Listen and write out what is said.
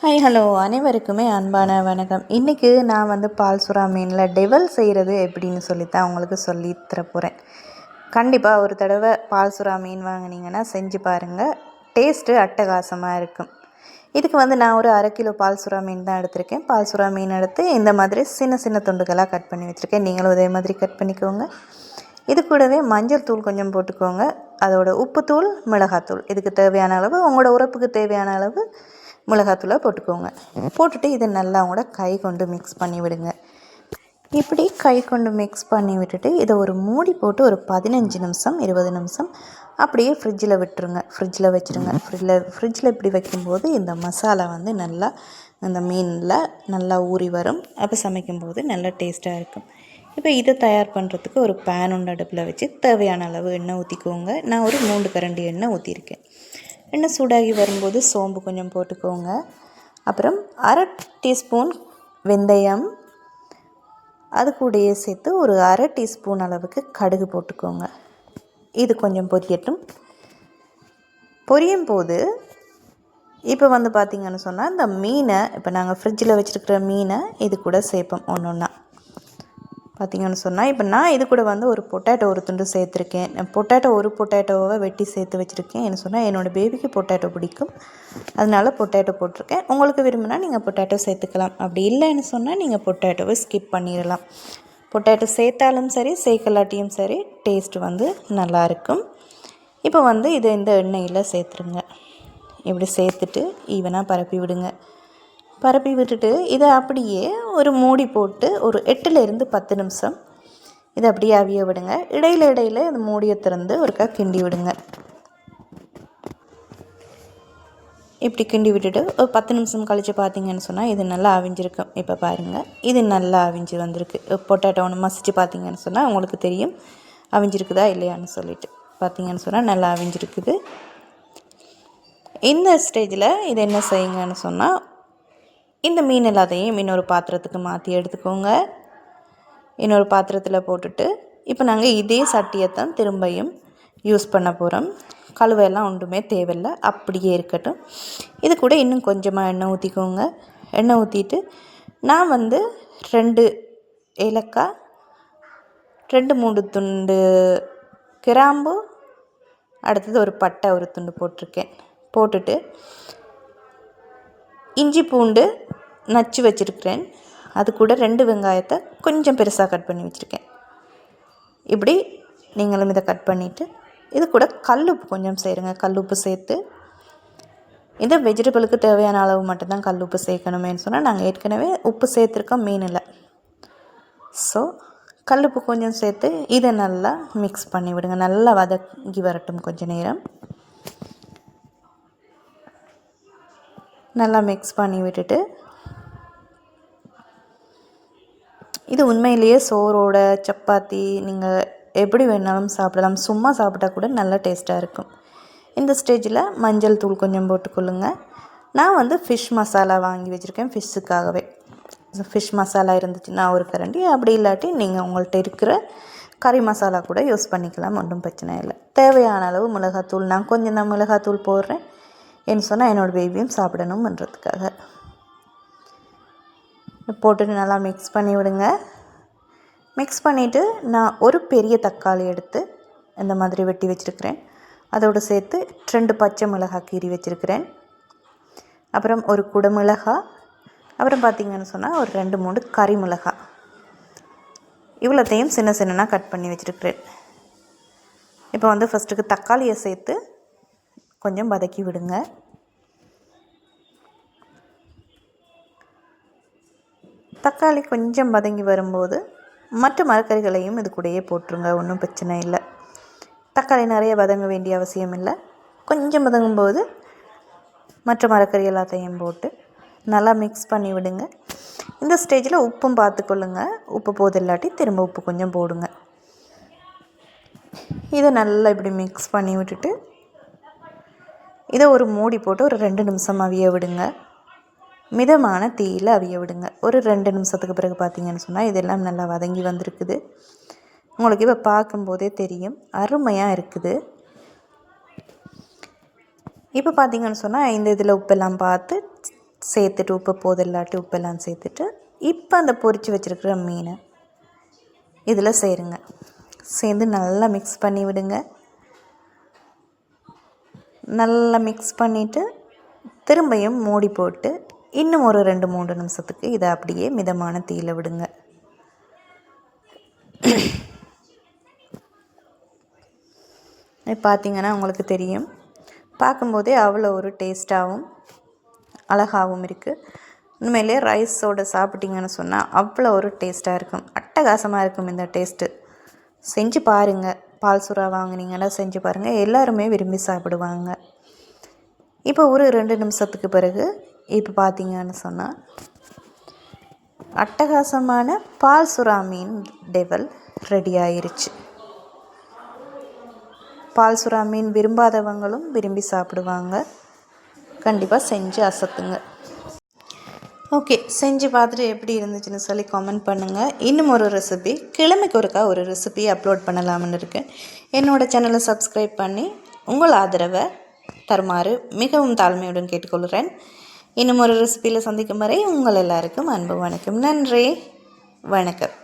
Hi hello அனைவருக்குமே அன்பான வணக்கம். இன்றைக்கி நான் வந்து பால் சுறா மீனில் டெவல் செய்கிறது எப்படின்னு சொல்லித்தான் உங்களுக்கு சொல்லி தரப்போகிறேன் கண்டிப்பாக ஒரு தடவை பால் சுறா மீன் வாங்கினீங்கன்னா செஞ்சு பாருங்கள் டேஸ்ட்டு அட்டகாசமாக இருக்கும். இதுக்கு வந்து நான் ஒரு அரை கிலோ பால் சுறா மீன் தான் எடுத்திருக்கேன். பால் சுறா மீன் எடுத்து இந்த மாதிரி சின்ன சின்ன துண்டுகளாக கட் பண்ணி வச்சுருக்கேன். நீங்களும் இதே மாதிரி கட் பண்ணிக்கோங்க. இது கூடவே மஞ்சள் தூள் கொஞ்சம் போட்டுக்கோங்க. அதோட உப்புத்தூள் மிளகாத்தூள். இதுக்கு தேவையான அளவு உங்களோட உறப்புக்கு தேவையான அளவு மிளகாத்தூளாக போட்டுக்கோங்க. போட்டுட்டு இதை நல்லா கூட கை கொண்டு மிக்ஸ் பண்ணி விடுங்க. இப்படி கை கொண்டு மிக்ஸ் பண்ணி விட்டுட்டு இதை ஒரு மூடி போட்டு ஒரு பதினஞ்சு நிமிஷம் இருபது நிமிஷம் அப்படியே ஃப்ரிட்ஜில் விட்டுருங்க. ஃப்ரிட்ஜில் வச்சுருங்க. ஃப்ரிட்ஜில் ஃப்ரிட்ஜில் இப்படி வைக்கும்போது இந்த மசாலா வந்து நல்லா அந்த மீனில் நல்லா ஊறி வரும். அப்போ சமைக்கும்போது நல்லா டேஸ்ட்டாக இருக்கும். இப்போ இதை தயார் பண்ணுறதுக்கு ஒரு பேன் ஒன்று அடுப்பில் வச்சு தேவையான அளவு எண்ணெய் ஊற்றிக்கோங்க நான் ஒரு மூன்று கரண்டி எண்ணெய் ஊற்றிருக்கேன் இன்னும் சூடாகி வரும்போது சோம்பு கொஞ்சம் போட்டுக்கோங்க. அப்புறம் அரை டீஸ்பூன் வெந்தயம் அது கூடயே சேர்த்து ஒரு அரை டீஸ்பூன் அளவுக்கு கடுகு போட்டுக்கோங்க. இது கொஞ்சம் பொரியட்டும். பொரியும் போது இப்போ வந்து பார்த்திங்கன்னு சொன்னால் இந்த மீனை இப்போ நாங்கள் ஃப்ரிட்ஜில் வச்சுருக்கிற மீனை இது கூட சேர்ப்போம் ஒன்று ஒன்றா பார்த்திங்கன்னு சொன்னால் இப்போ நான் இது கூட வந்து ஒரு பொட்டேட்டோ ஒரு துண்டு சேர்த்துருக்கேன். பொட்டேட்டோ ஒரு பொட்டேட்டோவை வெட்டி சேர்த்து வச்சுருக்கேன். என்ன சொன்னால் என்னோடய பேபிக்கு பொட்டேட்டோ பிடிக்கும். அதனால பொட்டேட்டோ போட்டிருக்கேன். உங்களுக்கு விரும்பினா நீங்கள் பொட்டேட்டோ சேர்த்துக்கலாம். அப்படி இல்லைன்னு சொன்னால் நீங்கள் பொட்டேட்டோவை ஸ்கிப் பண்ணிடலாம். பொட்டேட்டோ சேர்த்தாலும் சரி சேர்க்கலாட்டியும் சரி டேஸ்ட் வந்து நல்லாயிருக்கும் இப்போ வந்து இதை இந்த எண்ணெயில் சேர்த்துருங்க. இப்படி சேர்த்துட்டு ஈவனாக பரப்பி விடுங்க. பரப்பி விட்டுட்டு இதை அப்படியே ஒரு மூடி போட்டு ஒரு எட்டுலேருந்து பத்து நிமிஷம் இதை அப்படியே அவிய விடுங்க. இடையில இடையில அந்த மூடியை திறந்து ஒருக்கா கிண்டி விடுங்க. இப்படி கிண்டி விட்டுட்டு ஒரு பத்து நிமிஷம் கழித்து பார்த்தீங்கன்னு சொன்னால் இது நல்லா அவிஞ்சிருக்கும். இப்போ பாருங்கள் இது நல்லா அவிஞ்சு வந்திருக்கு. பொட்டேட்டோ ஒன்று மசிச்சு பார்த்தீங்கன்னு சொன்னால் உங்களுக்கு தெரியும். அவிஞ்சிருக்குதா இல்லையான்னு சொல்லிட்டு பார்த்தீங்கன்னு சொன்னால் நல்லா அவிஞ்சிருக்குது. இந்த ஸ்டேஜில் இது என்ன செய்யுங்கன்னு சொன்னால் இந்த மீன் எல்லாத்தையும் இன்னொரு பாத்திரத்துக்கு மாற்றி எடுத்துக்கோங்க. இன்னொரு பாத்திரத்தில் போட்டுட்டு இப்போ நாங்கள் இதே சட்டியை தான் திரும்பியும் யூஸ் பண்ண போகிறோம் கழுவையெல்லாம் ஒன்றுமே தேவையில்லை அப்படியே இருக்கட்டும். இது கூட இன்னும் கொஞ்சமாக எண்ணெய் ஊற்றிக்கோங்க எண்ணெய் ஊற்றிட்டு நான் வந்து ரெண்டு ஏலக்காய் ரெண்டு மூணு துண்டு கிராம்பு அடுத்தது ஒரு பட்டை ஒரு துண்டு போட்டிருக்கேன். போட்டுட்டு இஞ்சி பூண்டு நச்சு வச்சுருக்கிறேன். அது கூட ரெண்டு வெங்காயத்தை கொஞ்சம் பெருசாக கட் பண்ணி வச்சுருக்கேன். இப்படி நீங்களும் இதை கட் பண்ணிவிட்டு இது கூட கல் உப்பு கொஞ்சம் சேருங்க. கல் உப்பு சேர்த்து இந்த வெஜிடபிளுக்கு தேவையான அளவு மட்டும்தான் கல் உப்பு சேர்க்கணுமேனு சொன்னால் நாங்கள் ஏற்கனவே உப்பு சேர்த்துருக்கோம் மீனில் ஸோ கல் உப்பு கொஞ்சம் சேர்த்து இதை நல்லா மிக்ஸ் பண்ணி விடுங்க. நல்லா வதங்கி வரட்டும் கொஞ்சம் நேரம். நல்லா மிக்ஸ் பண்ணி விட்டுட்டு இது உண்மையிலேயே சோறோட சப்பாத்தி நீங்கள் எப்படி வேணாலும் சாப்பிடலாம். சும்மா சாப்பிட்டா கூட நல்லா டேஸ்ட்டாக இருக்கும். இந்த ஸ்டேஜில் மஞ்சள் தூள் கொஞ்சம் போட்டுக்கொள்ளுங்க. நான் வந்து ஃபிஷ் மசாலா வாங்கி வச்சுருக்கேன் ஃபிஷ்ஷுக்காகவே ஃபிஷ் மசாலா இருந்துச்சுன்னா ஒரு கரண்டி. அப்படி இல்லாட்டி நீங்கள் உங்கள்கிட்ட இருக்கிற கறி மசாலா கூட யூஸ் பண்ணிக்கலாம். ஒன்றும் பிரச்சனை இல்லை. தேவையான அளவு மிளகாத்தூள். நான் கொஞ்சம் தான் மிளகாத்தூள் போடுறேன். என்ன சொன்னால் என்னோடய பேபியும் சாப்பிடணும்ன்றதுக்காக. போட்டுட்டு நல்லா மிக்ஸ் பண்ணி விடுங்க. மிக்ஸ் பண்ணிவிட்டு நான் ஒரு பெரிய தக்காளி எடுத்து இந்த மாதிரி வெட்டி வச்சுருக்கிறேன். அதோடு சேர்த்து ரெண்டு பச்சை மிளகாய் கீறி வச்சுருக்கிறேன். அப்புறம் ஒரு குடமிளகாய் அப்புறம் பார்த்திங்கன்னு சொன்னால் ஒரு ரெண்டு மூணு கறி மிளகாய் இவ்வளோத்தையும் சின்ன சின்னனாக கட் பண்ணி வச்சுருக்கிறேன். இப்போ வந்து ஃபஸ்ட்டுக்கு தக்காளியை சேர்த்து கொஞ்சம் வதக்கி விடுங்க. தக்காளி கொஞ்சம் வதங்கி வரும்போது மற்ற மரக்கறிகளையும் இது கூடயே போட்டுருங்க ஒன்றும் பிரச்சனை இல்லை. தக்காளி நிறைய வதங்க வேண்டிய அவசியம் இல்லை. கொஞ்சம் வதங்கும்போது மற்ற மரக்கறி எல்லாத்தையும் போட்டு நல்லா மிக்ஸ் பண்ணி விடுங்க. இந்த ஸ்டேஜில் உப்பும் பார்த்துக்கொள்ளுங்க. உப்பு போது இல்லாட்டி திரும்ப உப்பு கொஞ்சம் போடுங்க. இதை நல்லா இப்படி மிக்ஸ் பண்ணி விட்டுட்டு இதை ஒரு மூடி போட்டு ஒரு ரெண்டு நிமிஷம் அவிய விடுங்க. மிதமான தீயில் அவிய விடுங்க. ஒரு ரெண்டு நிமிஷத்துக்கு பிறகு பார்த்தீங்கன்னு சொன்னால் இதெல்லாம் நல்லா வதங்கி வந்திருக்குது. உங்களுக்கு இப்போ பார்க்கும்போதே தெரியும். அருமையாக இருக்குது. இப்போ பார்த்தீங்கன்னு சொன்னால் இந்த இதில் உப்பெல்லாம் பார்த்து சேர்த்துட்டு உப்பு போதில்லாட்டி உப்பெல்லாம் சேர்த்துட்டு இப்போ அந்த பொரித்து வச்சுருக்கிற மீனை இதில் சேருங்க. சேர்ந்து நல்லா மிக்ஸ் பண்ணி விடுங்க. நல்லா மிக்ஸ் பண்ணிவிட்டு திரும்பியும் மூடி போட்டு இன்னும் ஒரு ரெண்டு மூணு நிமிஷத்துக்கு இதை அப்படியே மிதமான தீயில் விடுங்க. பார்த்தீங்கன்னா உங்களுக்கு தெரியும். பார்க்கும்போதே அவ்வளோ ஒரு டேஸ்ட்டாகவும் அழகாகவும் இருக்குது உண்மையிலே ரைஸோடு சாப்பிட்டீங்கன்னு சொன்னால் அவ்வளோ ஒரு டேஸ்ட்டாக இருக்கும். அட்டகாசமாக இருக்கும் இந்த டேஸ்ட்டு. செஞ்சு பாருங்கள் பால் சுறா வாங்கினீங்கன்னா செஞ்சு பாருங்கள் எல்லாருமே விரும்பி சாப்பிடுவாங்க. இப்போ ஒரு ரெண்டு நிமிஷத்துக்கு பிறகு இப்போ பார்த்தீங்கன்னு சொன்னால் அட்டகாசமான பால் சுறா மீன் டெவல் ரெடி ஆயிருச்சு. பால் சுறா மீன் விரும்பாதவங்களும் விரும்பி சாப்பிடுவாங்க. கண்டிப்பாக செஞ்சு அசத்துங்க. ஓகே செஞ்சு பார்த்துட்டு எப்படி இருந்துச்சுன்னு சொல்லி கமெண்ட் பண்ணுங்கள் இன்னும் ஒரு ரெசிபி கிழமைக்கு ஒருக்கா ஒரு ரெசிபி அப்லோட் பண்ணலாம்னு இருக்கேன். என்னோடய சேனலை சப்ஸ்கிரைப் பண்ணி உங்கள் ஆதரவை தருமாறு மிகவும் தாழ்மையுடன் கேட்டுக்கொள்கிறேன். இன்னும் ஒரு ரெசிபியில் சந்திக்கும் வரை உங்கள் எல்லாருக்கும் அன்பு வணக்கம் நன்றி. வணக்கம்.